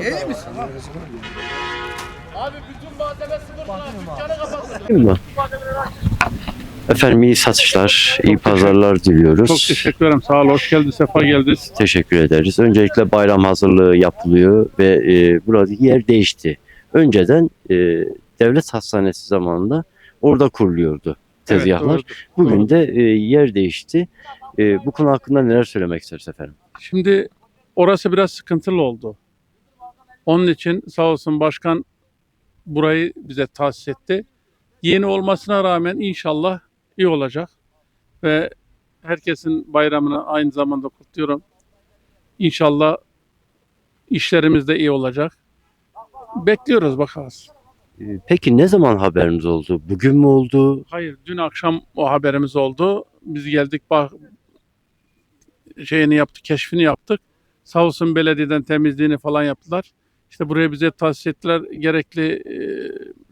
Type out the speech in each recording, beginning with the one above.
İyi misin? Abi bütün malzeme sıfır dükkanı mi? Efendim iyi satışlar, iyi pazarlar diliyoruz. Çok teşekkür ederim. Sağ ol. Hoş geldin. Sefa geldin. Teşekkür ederiz. Öncelikle bayram hazırlığı yapılıyor ve e, burada yer değişti. Önceden e, devlet hastanesi zamanında orada kuruluyordu tezgahlar. Evet, doğrudur. Bugün de e, yer değişti. E, bu konu hakkında neler söylemek isteriz efendim? Şimdi orası biraz sıkıntılı oldu. Onun için sağ olsun başkan burayı bize tahsis etti. Yeni olmasına rağmen inşallah iyi olacak. Ve herkesin bayramını aynı zamanda kutluyorum. İnşallah işlerimiz de iyi olacak. Bekliyoruz bakarız. E, peki ne zaman haberiniz oldu? Bugün mü oldu? Hayır, dün akşam o haberimiz oldu. Biz geldik bak şeyini yaptık, keşfini yaptık. Sağ olsun belediyeden temizliğini falan yaptılar. İşte buraya bize tahsis ettiler, gerekli e,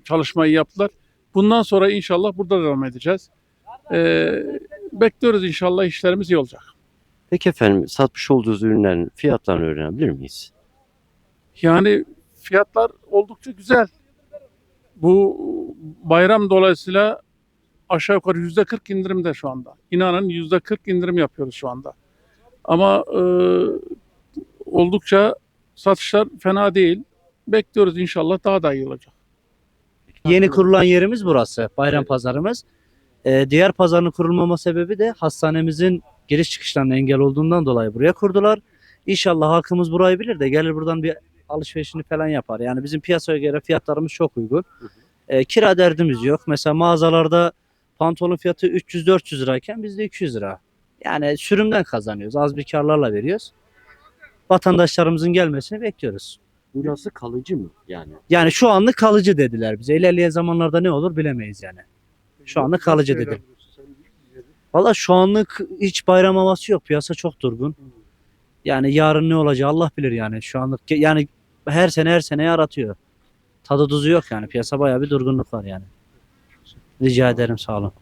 çalışmayı yaptılar. Bundan sonra inşallah burada devam edeceğiz. E, bekliyoruz inşallah işlerimiz iyi olacak. Peki efendim satmış olduğunuz ürünlerin fiyatlarını öğrenebilir miyiz? Yani fiyatlar oldukça güzel. Bu bayram dolayısıyla aşağı yukarı yüzde 40 indirimde şu anda. İnanın yüzde 40 indirim yapıyoruz şu anda. Ama e, oldukça satışlar fena değil. Bekliyoruz inşallah daha da iyi olacak. Yeni kurulan yerimiz burası. Bayram pazarımız. Ee, diğer pazarın kurulmama sebebi de hastanemizin giriş çıkışlarına engel olduğundan dolayı buraya kurdular. İnşallah halkımız burayı bilir de gelir buradan bir alışverişini falan yapar. Yani bizim piyasaya göre fiyatlarımız çok uygun. Ee, kira derdimiz yok. Mesela mağazalarda pantolon fiyatı 300-400 lirayken bizde 200 lira. Yani sürümden kazanıyoruz. Az bir karlarla veriyoruz. Vatandaşlarımızın gelmesini bekliyoruz. Burası kalıcı mı yani? Yani şu anlık kalıcı dediler bize. İlerleyen zamanlarda ne olur bilemeyiz yani. Şu anlık kalıcı dediler. Valla şu anlık hiç bayram havası yok. Piyasa çok durgun. Yani yarın ne olacağı Allah bilir yani. Şu anlık yani her sene her sene yaratıyor. Tadı tuzu yok yani. Piyasa bayağı bir durgunluk var yani. Rica ederim sağ olun.